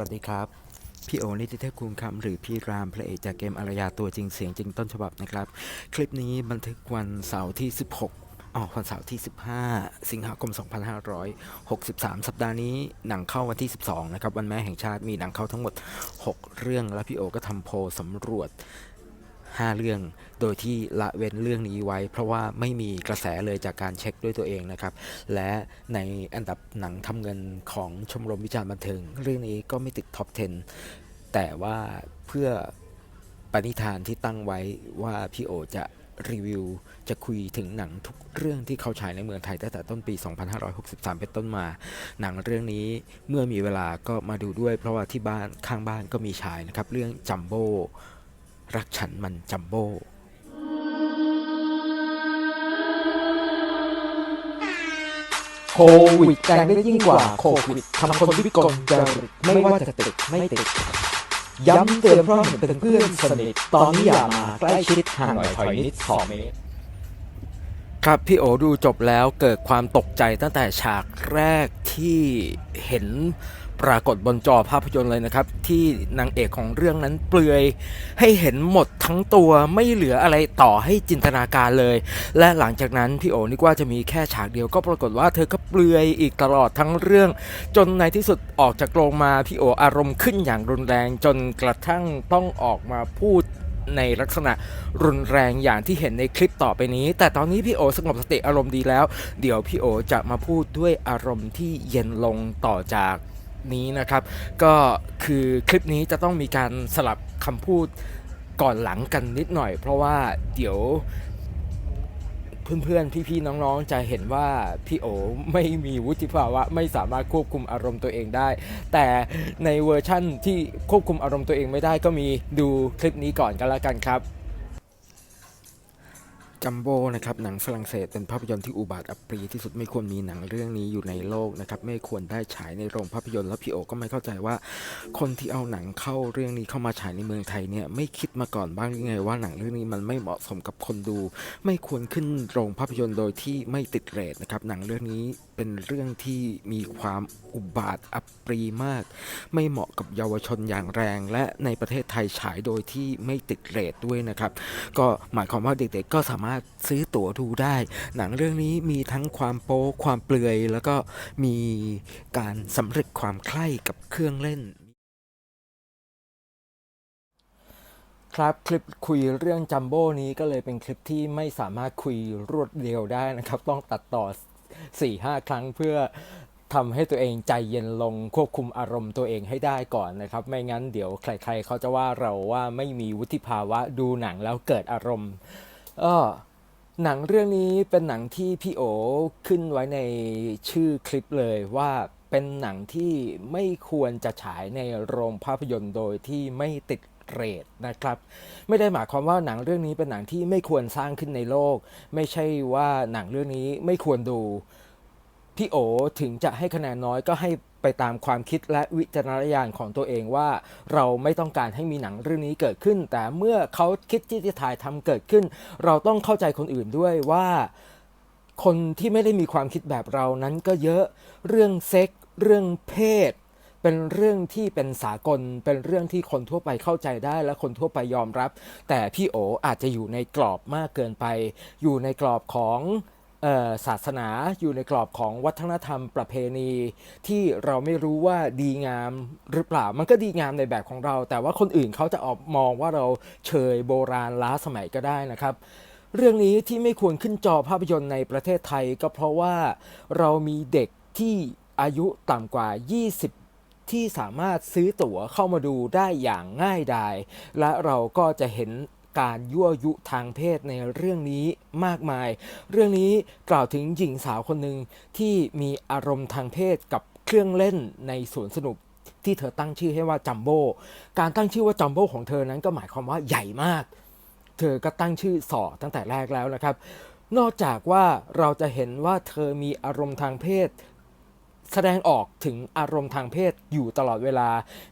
วัสดีครับ พี่โอนิติเทพคุณคำหรือพี่รามพระเอกจากเกมอารยาตัวจริงเสียงจริงต้นฉบับนะครับ คลิปนี้บันทึกวันเสาร์ที่ 16อ๋อวันเสาร์ที่ 15 สิงหาคม 2563 สัปดาห์นี้หนังเข้าวันที่ 12 นะครับ วันแม่แห่งชาติมีหนังเข้าทั้งหมด 6 เรื่อง และพี่โอก็ทำโพสำรวจ 5 เรื่อง โดยที่ละเว้นเรื่องนี้ไว้ เพราะว่าไม่มีกระแสเลยจากการเช็คด้วยตัวเองนะครับ และในอันดับหนังทำเงินของชมรมวิจารณ์บันเทิง เรื่องนี้ก็ไม่ติดท็อป 10 แต่ว่าเพื่อปณิธานที่ตั้งไว้ว่าพี่โอจะรีวิวจะคุยถึงหนังทุกเรื่องที่เขาฉายในเมืองไทยตั้งแต่ต้นปี 2563 เป็นต้นมา หนังเรื่องนี้เมื่อมีเวลาก็มาดูด้วย เพราะว่าที่บ้านข้างบ้านก็มีฉายนะครับ เรื่องจัมโบ้ รักฉันมันจัมโบ้โควิดแรงได้ยิ่งกว่าโควิดทำคนวิกลจริตไม่ว่าจะติดไม่ติด ย้ำเตือนเพราะเห็นเป็นเพื่อนสนิท ตอนนี้อย่ามาใกล้ชิดห่างหน่อยถอยนิดสองเมตรครับพี่โอดูจบแล้วเกิดความตกใจตั้งแต่ฉากแรก ที่เห็นปรากฏบนจอภาพยนตร์เลยนะครับ ที่นางเอกของเรื่องนั้นเปลือย ให้เห็นหมดทั้งตัวไม่เหลืออะไรต่อให้จินตนาการเลย และหลังจากนั้นพี่โอนึกว่าจะมีแค่ฉากเดียวก็ปรากฏว่าเธอก็เปลือยอีกตลอดทั้งเรื่อง จนในที่สุดออกจากโรงมาพี่โออารมณ์ขึ้นอย่างรุนแรงจนกระทั่งต้องออกมาพูด ในลักษณะรุนแรงอย่างที่เห็นในคลิปต่อไปนี้ แต่ตอนนี้พี่โอสงบสติอารมณ์ดีแล้ว เดี๋ยวพี่โอจะมาพูดด้วยอารมณ์ที่เย็นลงต่อจากนี้นะครับ ก็คือคลิปนี้จะต้องมีการสลับคำพูดก่อนหลังกันนิดหน่อย เพราะว่าเดี๋ยว เพื่อนๆ พี่ๆ น้องๆ จะเห็นว่าพี่โอไม่มีวุฒิภาวะ ไม่สามารถควบคุมอารมณ์ตัวเองได้ แต่ในเวอร์ชั่นที่ควบคุมอารมณ์ตัวเองไม่ได้ก็มีดูคลิปนี้ก่อนกันแล้วกันครับ จัมโบ้นะครับหนังฝรั่งเศสเป็นภาพยนตร์ที่อุบาทอัปรีที่สุดไม่ควรมีหนังเรื่องนี้อยู่ในโลกนะครับไม่ควรได้ฉายในโรงภาพยนตร์แล้วพี่โอก็ไม่เข้าใจว่า คนที่เอาหนังเข้าเรื่องนี้เข้ามาฉายในเมืองไทยเนี่ยไม่คิดมาก่อนบ้างหรือไง ว่าหนังเรื่องนี้มันไม่เหมาะสมกับคนดู ไม่ควรขึ้นโรงภาพยนตร์โดยที่ไม่ติดเรทนะครับหนังเรื่องนี้เป็นเรื่องที่มีความอุบาทอัปรีมาก ไม่เหมาะกับเยาวชนอย่างแรง และในประเทศไทยฉายโดยที่ไม่ติดเรทด้วยนะครับก็หมายความว่าเด็กๆก็สามารถซื้อตั๋วดูได้ หนังเรื่องนี้มีทั้งความโป๊ความเปลือย แล้วก็มีการสำเร็จความใคร่กับเครื่องเล่นครับคลิปคุยเรื่องจัมโบ้นี้ก็เลยเป็นคลิปที่ไม่สามารถคุยรวดเดียวได้นะครับ ต้องตัดต่อ 4-5 ครั้งเพื่อทำให้ตัวเองใจเย็นลงควบคุมอารมณ์ตัวเองให้ได้ก่อนนะครับ ไม่งั้นเดี๋ยวใครๆเขาจะว่าเราว่าไม่มีวุฒิภาวะดูหนังแล้วเกิดอารมณ์ ก็หนังเรื่องนี้เป็นหนังที่พี่โอขึ้นไว้ในชื่อคลิปเลยว่าเป็นหนังที่ไม่ควรจะฉายในโรงภาพยนตร์โดยที่ไม่ติดเรทนะครับ ไม่ได้หมายความว่าหนังเรื่องนี้เป็นหนังที่ไม่ควรสร้างขึ้นในโลก ไม่ใช่ว่าหนังเรื่องนี้ไม่ควรดู พี่โอถึงจะให้คะแนนน้อยก็ให้ไปตามความคิดและวิจารณญาณของตัวเองว่า เราไม่ต้องการให้มีหนังเรื่องนี้เกิดขึ้น แต่เมื่อเขาคิดที่จะถ่ายทำเกิดขึ้น เราต้องเข้าใจคนอื่นด้วยว่าคนที่ไม่ได้มีความคิดแบบเรานั้นก็เยอะเรื่องเซ็กเรื่องเพศ เป็นเรื่องที่เป็นสากล เป็นเรื่องที่คนทั่วไปเข้าใจได้และคนทั่วไปยอมรับ แต่พี่โออาจจะอยู่ในกรอบมากเกินไป อยู่ในกรอบของ ศาสนาอยู่ในกรอบของวัฒนธรรมประเพณี ที่เราไม่รู้ว่าดีงามหรือเปล่า มันก็ดีงามในแบบของเรา แต่ว่าคนอื่นเขาจะออกมองว่าเราเชยโบราณล้าสมัยก็ได้นะครับเรื่องนี้ที่ไม่ควรขึ้นจอภาพยนตร์ในประเทศไทย ก็เพราะว่าเรามีเด็กที่อายุต่ำกว่า 20 ที่สามารถซื้อตั๋วเข้ามาดูได้อย่างง่ายดาย และเราก็จะเห็น การยั่วยุทางเพศในเรื่องนี้มากมาย เรื่องนี้กล่าวถึงหญิงสาวคนหนึ่งที่มีอารมณ์ทางเพศกับเครื่องเล่นในสวนสนุกที่เธอตั้งชื่อให้ว่าจัมโบ้การตั้งชื่อว่าจัมโบ้ของเธอนั้นก็หมายความว่าใหญ่มาก เธอก็ตั้งชื่อสอตั้งแต่แรกแล้วนะครับ นอกจากว่าเราจะเห็นว่าเธอมีอารมณ์ทางเพศ แสดงออกถึงอารมณ์ทางเพศอยู่ตลอดเวลา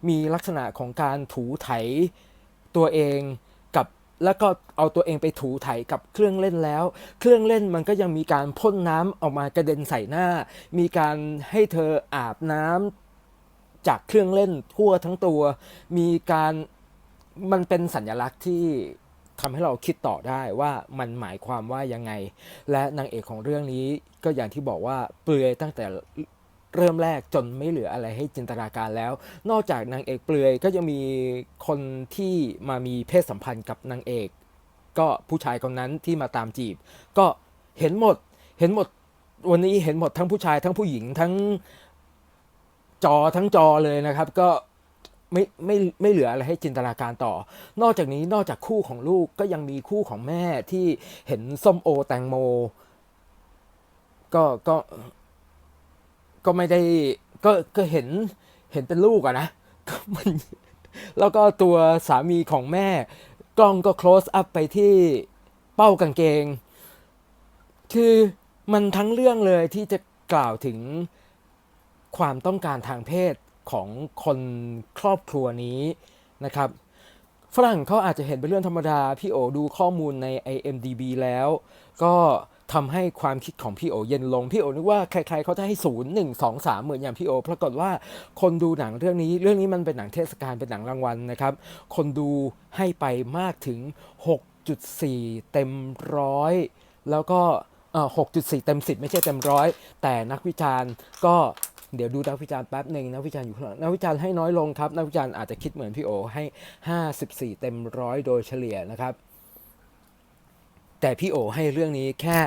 มีลักษณะของการถูไถตัวเอง แล้วก็เอาตัวเองไปถูไถกับเครื่องเล่นแล้ว เครื่องเล่นมันก็ยังมีการพ่นน้ำออกมากระเด็นใส่หน้า มีการให้เธออาบน้ำจากเครื่องเล่นทั่วทั้งตัว มีการมันเป็นสัญลักษณ์ที่ทำให้เราคิดต่อได้ว่ามันหมายความว่ายังไง และนางเอกของเรื่องนี้ก็อย่างที่บอกว่าเปลือยตั้งแต่ เริ่มแรกจนไม่เหลืออะไรให้จินตนาการแล้ว นอกจากนางเอกเปลือยก็ยังมีคนที่มามีเพศสัมพันธ์กับนางเอก ก็ผู้ชายคนนั้นที่มาตามจีบ ก็เห็นหมดเห็นหมดวันนี้เห็นหมดทั้งผู้ชายทั้งผู้หญิงทั้งจอทั้งจอเลยนะครับ ก็ไม่ไม่ไม่เหลืออะไรให้จินตนาการต่อ นอกจากนี้นอกจากคู่ของลูกก็ยังมีคู่ของแม่ที่เห็นส้มโอแตงโม ก็ก็ ก็ไม่ได้ก็ก็เห็นเห็นเป็นลูกอะนะก็มันแล้วก็ตัวสามีของแม่ กล้องก็ close up ไปที่เป้ากางเกง คือมันทั้งเรื่องเลยที่จะกล่าวถึงความต้องการทางเพศของคนครอบครัวนี้นะครับ ฝรั่งเขาอาจจะเห็นเป็นเรื่องธรรมดา พี่โอดูข้อมูลใน IMDB แล้ว ก็ ทำให้ความคิดของพี่โอเย็นลง พี่โอนึกว่าใครๆเขาจะให้ศูนย์หนึ่งสองสามเหมือนอย่างพี่โอปรากฏว่าคนดูหนังเรื่องนี้ เรื่องนี้มันเป็นหนังเทศกาลเป็นหนังรางวัลนะครับ คนดูให้ไปมากถึง 6.4 เต็มร้อยแล้วก็เอ่อ6.4เต็ม10ไม่ใช่เต็มร้อยแต่นักวิจารณ์ก็เดี๋ยวดูนักวิจารณ์แป๊บหนึ่งนักวิจารณ์อยู่ข้างหลังนักวิจารณ์ให้น้อยลงครับ นักวิจารณ์อาจจะคิดเหมือนพี่โอให้ 54 เต็มร้อยโดยเฉลี่ยนะครับ แต่พี่โอให้เรื่องนี้แค่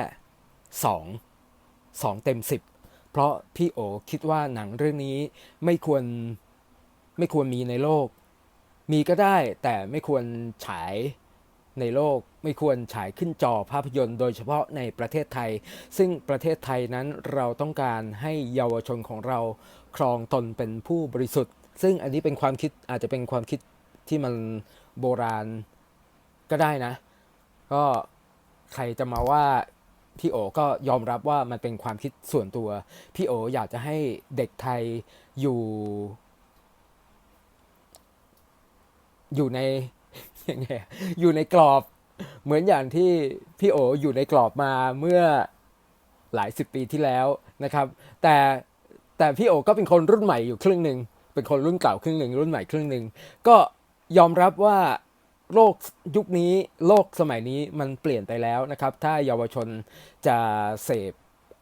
2 2เต็ม10เพราะพี่โอคิดว่าหนังเรื่องนี้ไม่ควรไม่ควรมีในโลก มีก็ได้แต่ไม่ควรฉายในโลกไม่ควรฉายขึ้นจอภาพยนตร์ โดยเฉพาะในประเทศไทย ซึ่งประเทศไทยนั้นเราต้องการให้เยาวชนของเราครองตนเป็นผู้บริสุทธิ์ ซึ่งอันนี้เป็นความคิดอาจจะเป็นความคิดที่มันโบราณก็ได้นะ ก็ ใครจะมาว่าพี่โอก็ยอมรับว่ามันเป็นความคิดส่วนตัว พี่โออยากจะให้เด็กไทยอยู่ อยู่ในยังไงอยู่ในกรอบ เหมือนอย่างที่พี่โออยู่ในกรอบมาเมื่อหลายสิบปีที่แล้วนะครับ แต่แต่พี่โอก็เป็นคนรุ่นใหม่อยู่ครึ่งหนึ่งเป็นคนรุ่นเก่าครึ่งหนึ่งรุ่นใหม่ครึ่งหนึ่งก็ยอมรับว่า โลกยุคนี้โลกสมัยนี้มันเปลี่ยนไปแล้วนะครับ ถ้าเยาวชนจะเสพ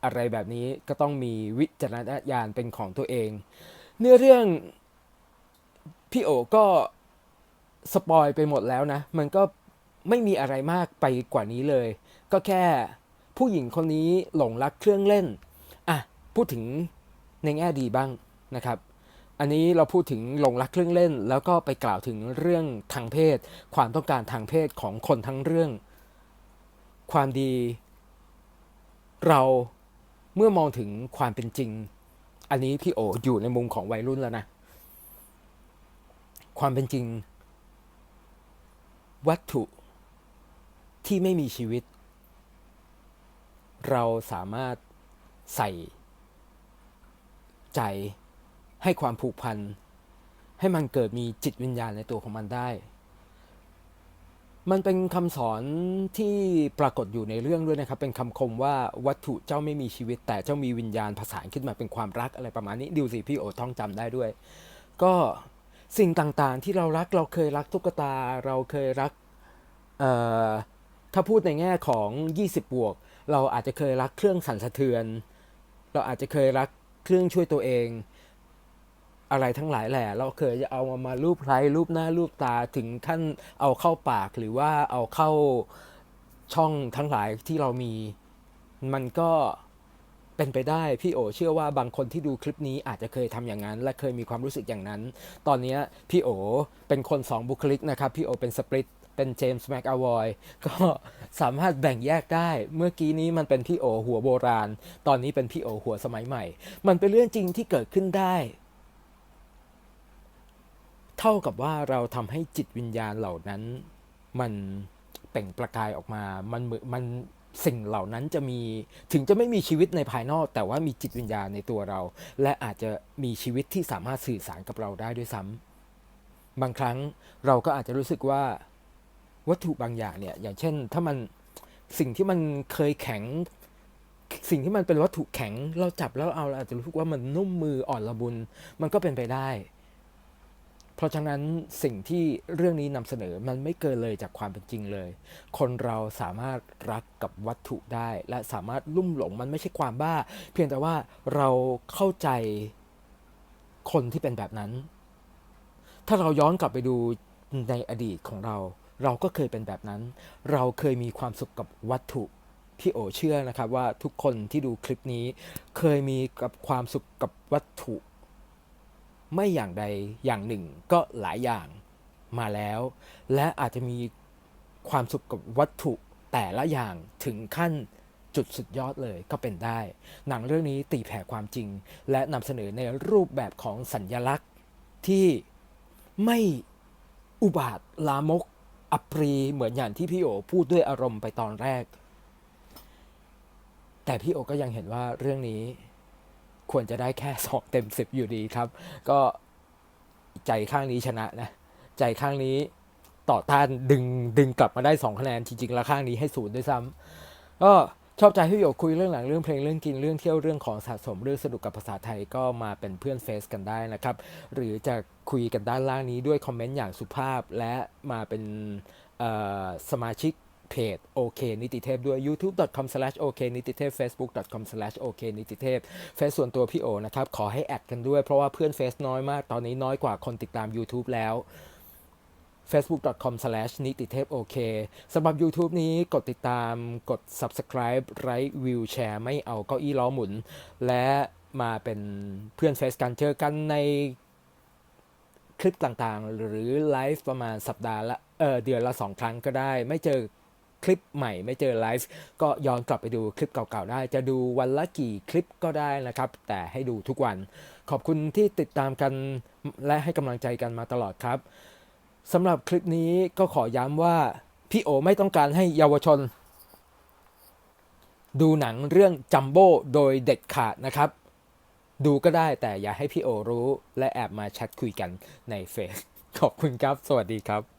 อะไรแบบนี้ก็ต้องมีวิจารณญาณเป็นของตัวเอง เนื้อเรื่องพี่โอก็สปอยไปหมดแล้วนะ มันก็ไม่มีอะไรมากไปกว่านี้เลย ก็แค่ผู้หญิงคนนี้หลงรักเครื่องเล่น อะ พูดถึงในแง่ดีบ้างนะครับ อันนี้เราพูดถึงหลงรักเครื่องเล่น แล้วก็ไปกล่าวถึงเรื่องทางเพศ ความต้องการทางเพศของคนทั้งเรื่อง ความดี เราเมื่อมองถึงความเป็นจริง อันนี้พี่โออยู่ในมุมของวัยรุ่นแล้วนะ ความเป็นจริง วัตถุที่ไม่มีชีวิต เราสามารถใส่ใจ ให้ความผูกพัน ให้มันเกิดมีจิตวิญญาณในตัวของมันได้ มันเป็นคำสอนที่ปรากฏอยู่ในเรื่องด้วยนะครับ เป็นคำคมว่าวัตถุเจ้าไม่มีชีวิต แต่เจ้ามีวิญญาณผสานขึ้นมาเป็นความรักอะไรประมาณนี้ดิวสิพี่โอท่องจำได้ด้วย ก็สิ่งต่างๆที่เรารักเราเคยรักตุ๊กตา เราเคยรักเอ่อถ้าพูดในแง่ของ 20 บวก เราอาจจะเคยรักเครื่องสั่นสะเทือน เราอาจจะเคยรักเครื่องช่วยตัวเอง อะไรทั้งหลายแหละ เราเคยจะเอามามารูปไล้รูปหน้ารูปตาถึงขั้นเอาเข้าปากหรือว่าเอาเข้าช่องทั้งหลายที่เรามี มันก็เป็นไปได้พี่โอเชื่อว่าบางคนที่ดูคลิปนี้อาจจะเคยทำอย่างนั้น และเคยมีความรู้สึกอย่างนั้น ตอนนี้พี่โอเป็นคนสองบุคลิกนะครับ พี่โอเป็นสปริตเป็นเจมส์แม็กอวอยก็สามารถแบ่งแยกได้ เมื่อกี้นี้มันเป็นพี่โอหัวโบราณ ตอนนี้เป็นพี่โอหัวสมัยใหม่ มันเป็นเรื่องจริงที่เกิดขึ้นได้ เท่ากับว่าเราทำให้จิตวิญญาณเหล่านั้น มันเปล่งประกายออกมา มันมันสิ่งเหล่านั้นจะมีถึงจะไม่มีชีวิตในภายนอก แต่ว่ามีจิตวิญญาณในตัวเรา และอาจจะมีชีวิตที่สามารถสื่อสารกับเราได้ด้วยซ้ำบางครั้งเราก็อาจจะรู้สึกว่าวัตถุบางอย่างเนี่ยอย่างเช่น ถ้ามันสิ่งที่มันเคยแข็ง สิ่งที่มันเป็นวัตถุแข็ง เราจับแล้วเอาเราอาจจะรู้สึกว่ามันนุ่มมืออ่อนละมุนมันก็เป็นไปได้ เพราะฉะนั้นสิ่งที่เรื่องนี้นำเสนอมันไม่เกินเลยจากความเป็นจริงเลย คนเราสามารถรักกับวัตถุได้ และสามารถลุ่มหลงมันไม่ใช่ความบ้า เพียงแต่ว่าเราเข้าใจคนที่เป็นแบบนั้น ถ้าเราย้อนกลับไปดูในอดีตของเรา เราก็เคยเป็นแบบนั้น เราเคยมีความสุขกับวัตถุพี่โอเชื่อนะครับว่าทุกคนที่ดูคลิปนี้ เคยมีกับความสุขกับวัตถุ ไม่อย่างใดอย่างหนึ่งก็หลายอย่างมาแล้ว และอาจจะมีความสุขกับวัตถุแต่ละอย่างถึงขั้นจุดสุดยอดเลยก็เป็นได้ หนังเรื่องนี้ตีแผ่ความจริง และนำเสนอในรูปแบบของสัญญลักษณ์ที่ไม่อุบาทลามกอัปรีเหมือนอย่างที่พี่โอพูดด้วยอารมณ์ไปตอนแรก แต่พี่โอก็ยังเห็นว่าเรื่องนี้ ควรจะได้แค่สองเต็มสิบอยู่ดีครับ ก็ใจข้างนี้ชนะนะ ใจข้างนี้ต่อต้านดึงดึงกลับมาได้สองคะแนน จริงๆ แล้วข้างนี้ให้ศูนย์ด้วยซ้ำก็ชอบใจที่พี่โยคุยเรื่องหลังเรื่องเพลงเรื่องกินเรื่องเที่ยวเรื่องของสะสมเรื่องสนุกกับภาษาไทยก็มาเป็นเพื่อนเฟซกันได้นะครับ หรือจะคุยกันด้านล่างนี้ด้วยคอมเมนต์อย่างสุภาพและมาเป็นสมาชิก เพจโอเคนิติเทพด้วย youtube.com slash ok นิติเทพ facebook.com slash ok นิติเทพเฟซส่วนตัวพี่โอนะครับ ขอให้แอดกันด้วย เพราะว่าเพื่อนเฟซน้อยมาก ตอนนี้น้อยกว่าคนติดตาม YouTube แล้ว facebook.com slash นิติเทพโอเคสำหรับ YouTube นี้กดติดตามกด subscribe ไลค์วิวแชร์ไม่เอาเก้าอี้ล้อหมุน และมาเป็นเพื่อนเฟซกันเจอกันในคลิปต่างๆ หรือไลฟ์ประมาณสัปดาห์ละเออเดือนละสองครั้งก็ได้ ไม่เจอ ลิปใหม่ไม่เจอไลฟ์ก็ย้อนกลับไปดูคลิปเก่าๆได้ จะดูวันละกี่คลิปก็ได้นะครับ แต่ให้ดูทุกวัน ขอบคุณที่ติดตามกันและให้กำลังใจกันมาตลอดครับสำหรับคลิปนี้ก็ขอย้ำว่าพี่โอไม่ต้องการให้เยาวชน ดูหนังเรื่องจัมโบ้โดยเด็ดขาดนะครับ ดูก็ได้แต่อย่าให้พี่โอรู้ และแอบมาแชทคุยกันในเฟซขอบคุณครับ สวัสดีครับ